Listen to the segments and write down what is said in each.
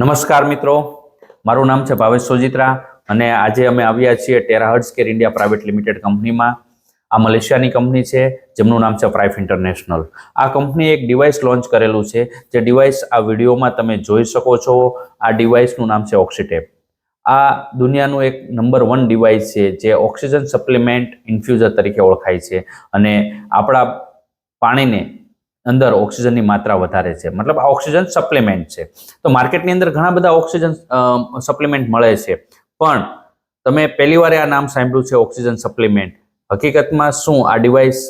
નમસ્કાર મિત્રો. મારું નામ છે ભાવેશ સોજિત્રા અને આજે અમે આવ્યા છીએ terahertz care India private limited કંપનીમાં. આ મલેશિયાની કંપની છે, જેમનું નામ છે પ્રાઇફ ઇન્ટરનેશનલ. આ કંપની એક ડિવાઇસ લોન્ચ કરેલું છે, જે ડિવાઇસ આ વિડીયોમાં તમે જોઈ શકો છો. આ ડિવાઇસનું નામ છે ઓક્સિટેપ. આ દુનિયાનું એક નંબર વન ડિવાઇસ છે, જે ઓક્સિજન સપ્લિમેન્ટ ઇન્ફ્યુઝર તરીકે ઓળખાય છે. અને આપણા પાણીને અંદર ઓક્સિજનની માત્રા વધારે છે. મતલબ આ ઓક્સિજન સપ્લિમેન્ટ છે. તો માર્કેટની અંદર ઘણા બધા ઓક્સિજન સપ્લિમેન્ટ મળે છે. પણ તમે પહેલી વારે આ નામ સાંભળ્યું છે ઓક્સિજન સપ્લિમેન્ટ. હકીકતમાં શું આ ડિવાઇસ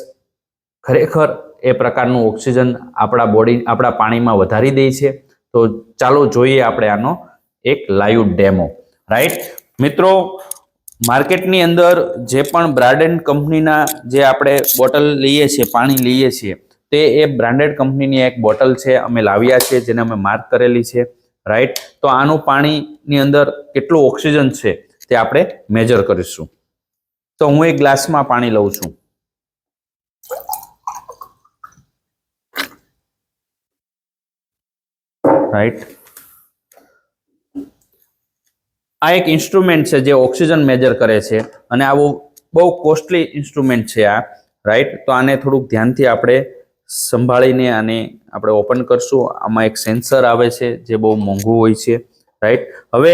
ખરેખર એ પ્રકારનું ઓક્સિજન આપણા બોડી, આપણા પાણીમાં વધારી દે છે? તો ચાલો જોઈએ આપણે આનો એક લાઈવ ડેમો. રાઈટ? મિત્રો, માર્કેટની અંદર જે પણ બ્રાડન કંપનીના જે આપણે બોટલ લઈએ છીએ, પાણી લઈએ છીએ તે એ બ્રાન્ડેડ કંપનીની એક બોટલ છે, અમે લાવ્યા છે, જેને અમે માર્ક કરેલી છે. રાઈટ તો આનું પાણીની અંદર કેટલું ઓક્સિજન છે તે આપણે મેજર કરીશું. તો હું એક ગ્લાસમાં પાણી લઉં છું. રાઈટ આ એક ઇન્સ્ટ્રુમેન્ટ છે જે ઓક્સિજન મેજર કરે છે અને આ બહુ બહુ કોસ્ટલી ઇન્સ્ટ્રુમેન્ટ છે આ. રાઈટ તો આને થોડુંક ધ્યાનથી આપણે સંભાળીને આને આપણે ઓપન કરશું. આમાં એક સેન્સર આવે છે જે બહુ મોંઘું હોય છે રાઈટ હવે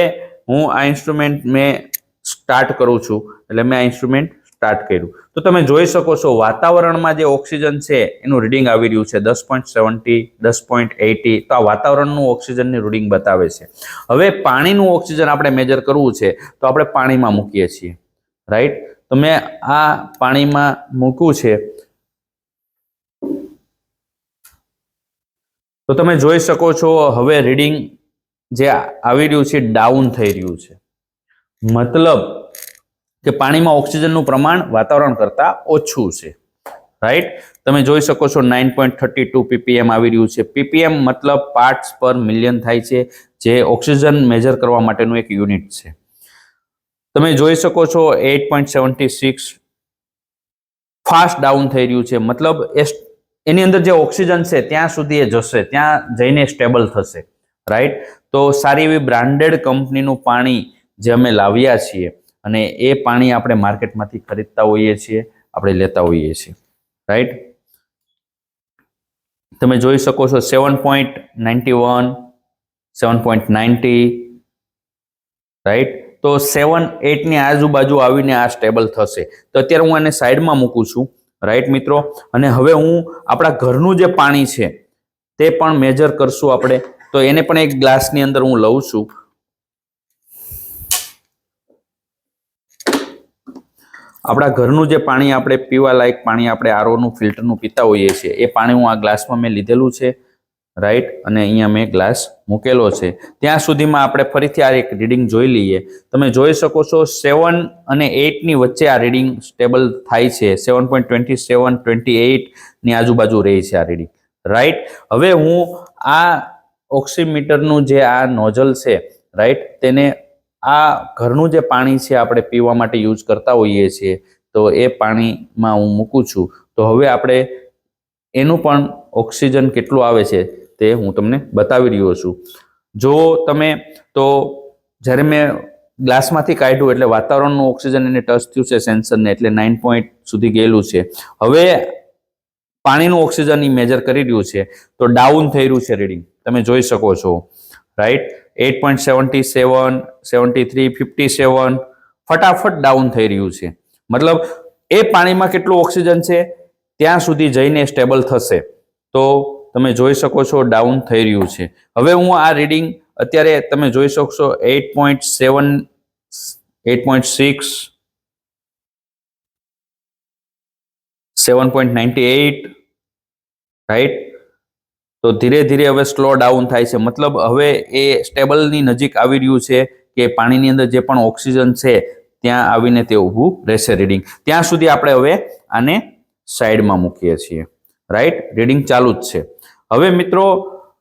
હું આ ઇન્સ્ટ્રુમેન્ટ મેં સ્ટાર્ટ કરું છું. એટલે મેં આ ઇન્સ્ટ્રુમેન્ટ સ્ટાર્ટ કર્યું. તો તમે જોઈ શકો છો, વાતાવરણમાં જે ઓક્સિજન છે, એનું રીડિંગ આવી રહ્યું છે. દસ પોઈન્ટ સેવન્ટી દસ પોઈન્ટ એટી તો આ વાતાવરણનું ઓક્સિજનની રીડિંગ બતાવે છે. હવે પાણીનું ઓક્સિજન આપણે મેજર કરવું છે, તો આપણે પાણીમાં મૂકીએ છીએ રાઈટ તો મેં આ પાણીમાં મૂક્યું છે. તો તમે જોઈ શકો છો, હવે રીડિંગ જે આવી રહ્યું છે ડાઉન થઈ રહ્યું છે. મતલબ કે પાણીમાં ઓક્સિજનનું પ્રમાણ વાતાવરણ કરતાં ઓછું છે. રાઈટ તમે જોઈ શકો છો nine point thirty two ppm આવી રહ્યું છે. પીપીએમ મતલબ પાર્ટ્સ પર મિલિયન થાય છે, જે ઓક્સિજન મેજર કરવા માટેનું એક યુનિટ છે. તમે જોઈ શકો છો eight point seventy six fast down થઈ રહ્યું છે. મતલબ એ એની અંદર જે ઓક્સિજન છે, ત્યાં સુધી એ જશે, ત્યાં જઈને સ્ટેબલ થશે રાઈટ તો સારી એવી બ્રાન્ડેડ કંપનીનું પાણી જે અમે લાવ્યા છીએ અને એ પાણી આપણે માર્કેટમાંથી ખરીદતા હોઈએ છીએ, આપણે લેતા હોઈએ છીએ રાઈટ તમે જોઈ શકો છો seven point ninety one seven point ninety right તો સેવન એટની આજુબાજુ આવીને આ સ્ટેબલ થશે. તો અત્યારે હું આને સાઈડમાં મૂકું છું. રાઈટ મિત્રો? અને હવે હું આપણા ઘરનું જે પાણી છે, તે પણ મેજર કરશું આપણે. તો એને પણ એક ગ્લાસની અંદર હું લઉં છું. આપણા ઘરનું જે પાણી આપણે પીવા લાયક પાણી આપણે આરોનું ફિલ્ટરનું પીતા હોઈએ છીએ, એ પાણી હું આ ગ્લાસમાં મેં લીધેલું છે. રાઈટ અને અહીંયા મેં ગ્લાસ મૂકેલો છે. ત્યાં સુધીમાં આપણે ફરીથી આ એક રીડિંગ જોઈ લઈએ. તમે જોઈ શકો છો સેવન અને એઇટની વચ્ચે આ રીડિંગ સ્ટેબલ થાય છે. Seven point twenty seven twenty એઇટની આજુબાજુ રહે છે આ રીડિંગ રાઈટ હવે હું આ ઓક્સીમીટરનું જે આ નોઝલ છે રાઈટ તેને આ ઘરનું જે પાણી છે આપણે પીવા માટે યુઝ કરતા હોઈએ છીએ, તો એ પાણીમાં હું મૂકું છું. તો હવે આપણે એનું પણ ઓક્સિજન કેટલું આવે છે? તે હું તમને બતાવી રહ્યો છું. જો તમે તો જ્યારે મેં ગ્લાસમાંથી કાઢ્યું એટલે વાતાવરણનું ઓક્સિજન એને ટચ થયું છે સેન્સરને એટલે નાઇન પોઈન્ટ સુધી ગયેલું છે. હવે પાણીનું ઓક્સિજન એ મેજર કરી રહ્યું છે. તો ડાઉન થઈ રહ્યું છે રીડિંગ. તમે જોઈ શકો છો. Right? Eight point seventy seven, seventy three, fifty seven ફટાફટ ડાઉન થઈ રહ્યું છે. મતલબ એ પાણીમાં કેટલું ઓક્સિજન છે? ત્યાં સુધી જઈને સ્ટેબલ થશે. તો તમે જોઈ શકો છો ડાઉન થઈ રહ્યું છે. હવે હું આ રીડિંગ અત્યારે તમે જોઈ શકશો eight point seven, eight point six, seven point ninety eight, right? તો ધીરે ધીરે હવે સ્લો ડાઉન થાય છે. મતલબ હવે એ સ્ટેબલની નજીક આવી રહ્યું છે કે પાણીની અંદર જે પણ ઓક્સિજન છે ત્યાં આવીને તે ઊભું રહેશે રીડિંગ. ત્યાં સુધી આપણે હવે આને સાઈડમાં મૂકીએ છીએ. રાઈટ? રીડિંગ ચાલુ જ છે. હવે મિત્રો,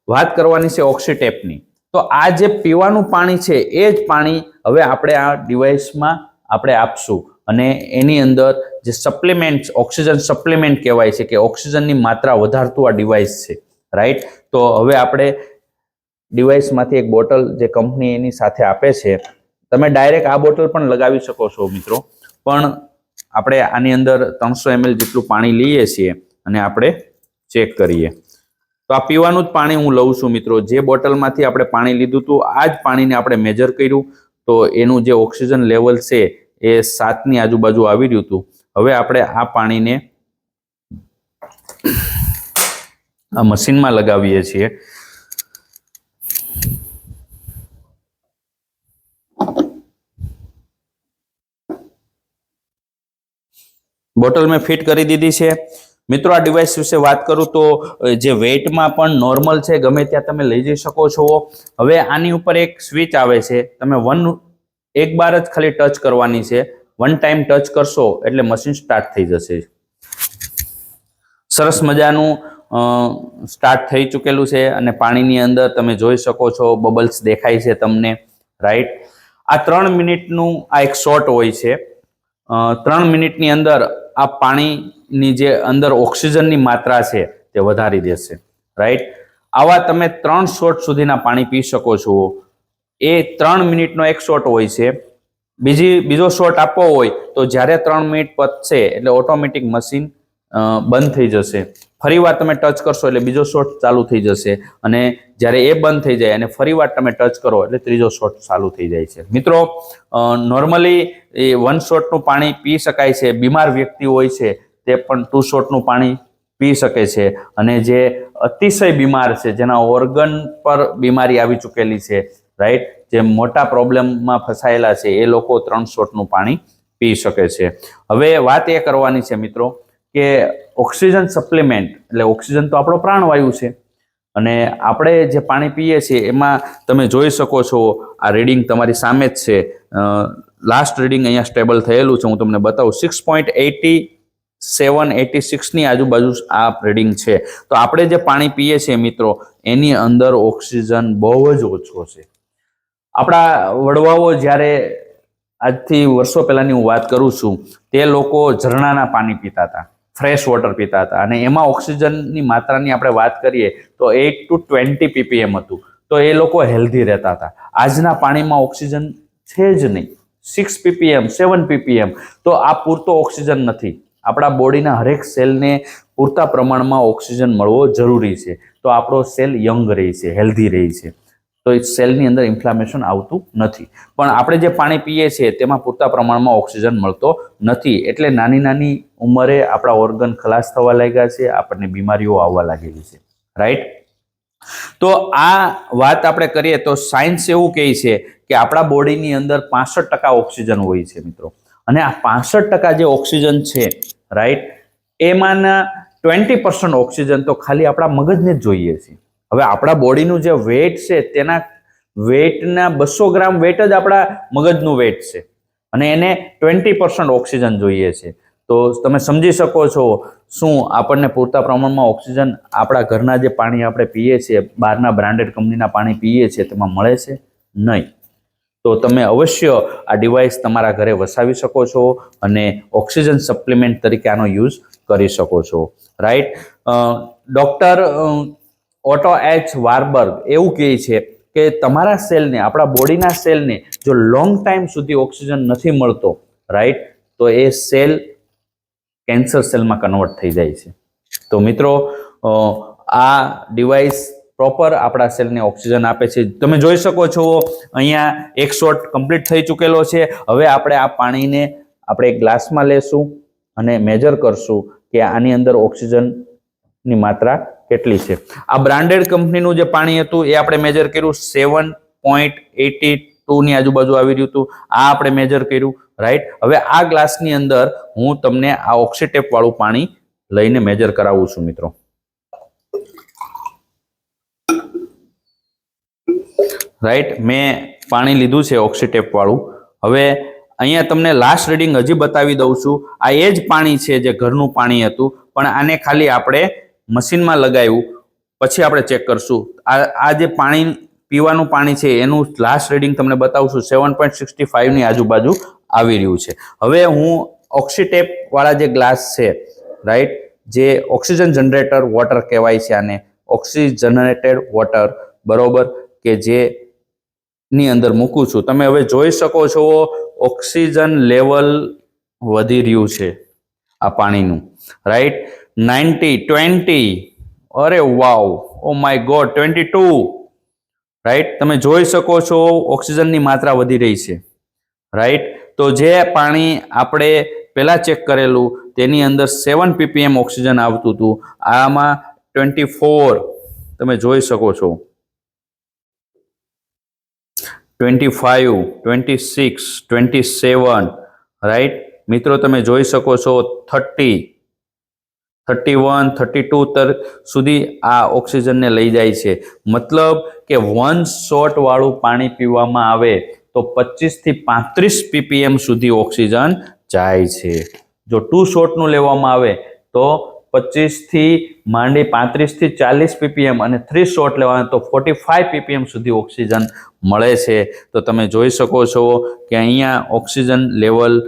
વાત કરવાની છે ઓક્સીટેપની. તો આ જે પીવાનું પાણી છે, એ જ પાણી હવે આપણે આ ડિવાઇસમાં આપણે આપશું. અને એની અંદર જે સપ્લિમેન્ટ, ઓક્સિજન સપ્લિમેન્ટ કહેવાય છે કે ઓક્સિજનની માત્રા વધારતું આ ડિવાઇસ છે. રાઈટ તો હવે આપણે ડિવાઇસમાંથી એક બોટલ જે કંપની એની સાથે આપે છે. તમે ડાયરેક્ટ આ બોટલ પણ લગાવી શકો છો મિત્રો. પણ આપણે આની અંદર ત્રણસો એમએલ જેટલું પાણી લઈએ છીએ અને આપણે ચેક કરીએ. તો આ પીવાનું જ પાણી હું લઉં છું મિત્રો. જે બોટલમાંથી આપણે પાણી લીધું હતું, આ જ પાણીને આપણે મેજર કર્યું. તો એનું જે ઓક્સિજન લેવલ છે, એ સાતની આજુબાજુ આવી રહ્યું હતું. હવે આપણે આ પાણીને આ મશીનમાં લગાવીએ છીએ. બોટલ મેં ફિટ કરી દીધી છે. મિત્રો, આ ડિવાઇસ વિશે વાત કરું તો જે વેઇટમાં પણ નોર્મલ છે, ગમે ત્યાં તમે લઈ જઈ શકો છો. હવે આની ઉપર એક સ્વિચ આવે છે. તમે વન એક બાર જ ખાલી ટચ કરવાની છે. વન ટાઈમ ટચ કરશો એટલે મશીન સ્ટાર્ટ થઈ જશે. સરસ મજાનું સ્ટાર્ટ થઈ ચૂકેલું છે અને પાણીની અંદર તમે જોઈ શકો છો બબલ્સ દેખાય છે તમને રાઈટ આ ત્રણ મિનિટનું આ એક શોટ હોય છે. ત્રણ મિનિટની અંદર આ પાણીની જે અંદર ઓક્સિજનની માત્રા છે તે વધારી દેશે રાઈટ આવા તમે ત્રણ શોટ સુધીના પાણી પી શકો છો. એ ત્રણ મિનિટનો એક શોટ હોય છે. બીજી, બીજો શોટ આપવો હોય તો જ્યારે ત્રણ મિનિટ પતશે એટલે ઓટોમેટિક મશીન બંધ થઈ જશે. ફરીવાર તમે ટચ કરશો એટલે બીજો શોટ ચાલુ થઈ જશે અને જ્યારે એ બંધ થઈ જાય અને ફરીવાર તમે ટચ કરો એટલે ત્રીજો શોટ ચાલુ થઈ જાય છે. મિત્રો નોર્મલી એ વન શોટનું પાણી પી શકાય છે. બીમાર વ્યક્તિ હોય છે તે પણ ટુ શોટનું પાણી પી શકે છે. અને જે અતિશય બીમાર છે, જેના ઓર્ગન પર બીમારી આવી ચૂકેલી છે રાઈટ જે મોટા પ્રોબ્લેમમાં ફસાયેલા છે, એ લોકો ત્રણ શોટનું પાણી પી શકે છે. હવે વાત એ કરવાની છે મિત્રો કે ઓક્સિજન સપ્લિમેન્ટ એટલે ઓક્સિજન તો આપણો પ્રાણવાયુ છે. અને આપણે જે પાણી પીએ છીએ, એમાં તમે જોઈ શકો છો, આ રીડિંગ તમારી સામે જ છે. લાસ્ટ રીડિંગ અહીંયા સ્ટેબલ થયેલું છે, હું તમને બતાવું. Six point eighty seven eighty સિક્સની આજુબાજુ આ રીડિંગ છે. તો આપણે જે પાણી પીએ છીએ મિત્રો, એની અંદર ઓક્સિજન બહુ જ ઓછો છે. આપણા વડવાઓ જ્યારે આજથી વર્ષો પહેલાની હું વાત કરું છું, તે લોકો ઝરણાના પાણી પીતા હતા ફ્રેશ વોટર પીતા હતા. અને એમાં ઓક્સિજનની માત્રાની આપણે વાત કરીએ, તો એટ ટુ ટ્વેન્ટી પીપીએમ હતું. તો એ લોકો હેલ્ધી રહેતા હતા. આજના પાણીમાં ઓક્સિજન છે જ નહીં. સિક્સ પીપીએમ સેવન પીપીએમ તો આ પૂરતો ઓક્સિજન નથી. આપણા બોડીના હરેક સેલને પૂરતા પ્રમાણમાં ઓક્સિજન મળવો જરૂરી છે. તો આપણો સેલ યંગ રહે છે, હેલ્ધી રહે છે. તો એ સેલની અંદર ઇન્ફ્લામેશન આવતું નથી. પણ આપણે જે પાણી પીએ છીએ તેમાં પૂરતા પ્રમાણમાં ઓક્સિજન મળતો નથી. એટલે નાની નાની ઉંમરે આપણા ઓર્ગન ખલાસ થવા લાગ્યા છે, આપણને બીમારીઓ આવવા લાગેલી છે. રાઈટ તો આ વાત આપણે કરીએ તો સાયન્સ એવું કહે છે કે આપણા બોડીની અંદર પાસઠ ટકા ઓક્સિજન હોય છે મિત્રો. અને આ પાસઠ ટકા જે ઓક્સિજન છે રાઈટ એમાંના ટ્વેન્ટી પર્સન્ટ ઓક્સિજન તો ખાલી આપણા મગજને જ જોઈએ છે. હવે આપણા બોડીનું જે વેટ છે, તેના વેટના બસો ગ્રામ વેટ જ આપણા મગજનું વેટ છે. અને એને ટ્વેન્ટી પર્સન્ટ ઓક્સિજન જોઈએ છે. તો તમે સમજી શકો છો શું આપણને પૂરતા પ્રમાણમાં ઓક્સિજન આપણા ઘરના જે પાણી આપણે પીએ છીએ, બહારના બ્રાન્ડેડ કંપનીના પાણી પીએ છીએ, તેમાં મળે છે? નહીં. તો તમે અવશ્ય આ ડિવાઇસ તમારા ઘરે વસાવી શકો છો અને ઓક્સિજન સપ્લિમેન્ટ તરીકે આનો યુઝ કરી શકો છો. Right doctor Otto H Warburg એવું કહે છે કે તમારા સેલને આપણા બોડીના સેલને જો લોંગ ટાઈમ સુધી ઓક્સિજન નથી મળતો રાઈટ તો એ સેલ કેન્સર સેલમાં કન્વર્ટ થઈ જાય છે. તો મિત્રો આ ડિવાઇસ પ્રોપર આપણા સેલને ઓક્સિજન આપે છે. તમે જોઈ શકો છો, અહીંયા એક શોટ કમ્પ્લીટ થઈ ચૂકેલો છે. હવે આપણે આ પાણીને આપણે ગ્લાસમાં લેશું અને મેજર કરશું કે આની અંદર ઓક્સિજનની માત્રા કેટલી છે. આ બ્રાન્ડેડ કંપનીનું જે પાણી હતું, એ આપણે મેજર કર્યું સેવન પોઈન્ટ એટી ની આજુબાજુ આવી રહ્યું હતું. આ આપણે મેજર કર્યું રાઈટ હવે આ ગ્લાસની અંદર હું તમને આ ઓક્સિટેપ વાળું પાણી લઈને મેજર કરાવું છું મિત્રો. રાઈટ મેં પાણી લીધું છે ઓક્સિટેપવાળું હવે અહીંયા તમને લાસ્ટ રીડિંગ હજી બતાવી દઉં છું. આ એ જ પાણી છે જે ઘરનું પાણી હતું, પણ આને ખાલી આપણે મશીનમાં લગાવ્યું. પછી આપણે ચેક કરશું. આ આ જે પાણી, પીવાનું પાણી છે, એનું લાસ્ટ રીડિંગ તમને બતાવશું. સેવન પોઈન્ટ સિક્સટી ફાઇવની આજુબાજુ આવી રહ્યું છે. હવે હું ઓક્સિટેપવાળા જે ગ્લાસ છે રાઈટ જે ઓક્સિજન જનરેટર વોટર કહેવાય છે આને. ઓક્સિજનરેટેડ વોટર બરોબર? કે જે ની અંદર મૂકું છું. તમે હવે જોઈ શકો છો, ઓક્સિજન લેવલ વધી રહ્યું છે આ પાણીનું. રાઈટ નાઇન્ટી ટ્વેન્ટી અરે wow! Oh my god twenty two right તમે જોઈ શકો છો, ઓક્સિજનની માત્રા વધી રહી છે. રાઈટ તો જે પાણી આપણે પહેલાં ચેક કરેલું, તેની અંદર સેવન પીપીએમ ઓક્સિજન આવતું હતું. આમાં ટ્વેન્ટી ફોર તમે જોઈ શકો છો. Twenty five twenty six twenty seven right મિત્રો, તમે જોઈ શકો છો thirty thirty one thirty two તર સુધી આ ઓક્સિજનને લઈ જાય છે. મતલબ કે વન શોટવાળું પાણી પીવામાં આવે તો પચીસથી પાંત્રીસ પીપીએમ સુધી ઓક્સિજન જાય છે. જો ટુ શોટનું લેવામાં આવે તો પચીસથી માંડી પાંત્રીસથી ચાલીસ પીપીએમ અને થ્રી શોટ લેવાના તો ફોર્ટી ફાઇવ પીપીએમ સુધી ઓક્સિજન મળે છે. તો તમે જોઈ શકો છો કે અહીંયા ઓક્સિજન લેવલ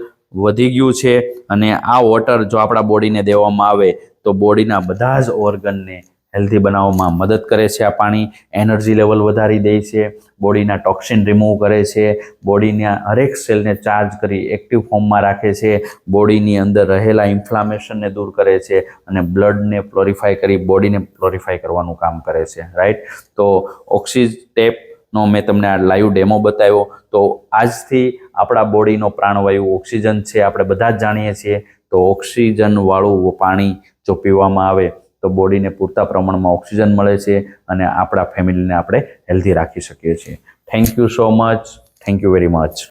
વધી ગયું છે અને આ વોટર જો આપણા બોડીને દેવામાં આવે તો બોડીના બધા જ ઓર્ગનને હેલ્ધી બનાવવામાં મદદ કરે છે આ પાણી. એનર્જી લેવલ વધારી દે છે. બોડીના ટોક્સિન રિમૂવ કરે છે. બોડીના હરેક સેલને ચાર્જ કરી એક્ટિવ ફોર્મમાં રાખે છે. બોડીની અંદર રહેલા ઇન્ફ્લામેશનને દૂર કરે છે અને બ્લડને પ્લોરિફાય કરી બોડીને પ્લોરિફાય કરવાનું કામ કરે છે. રાઈટ? તો ઓક્સિટેપનો મેં તમને આ લાઈવ ડેમો બતાવ્યો. તો આજથી આપણા બોડીનો પ્રાણવાયુ ઓક્સિજન છે. આપણે બધા જ જાણીએ છીએ. તો ઓક્સિજનવાળું પાણી જો પીવામાં આવે તો બોડીને પૂરતા પ્રમાણમાં ઓક્સિજન મળે છે અને આપણા ફેમિલીને આપણે હેલ્ધી રાખી શકીએ છીએ. Thank you so much thank you very much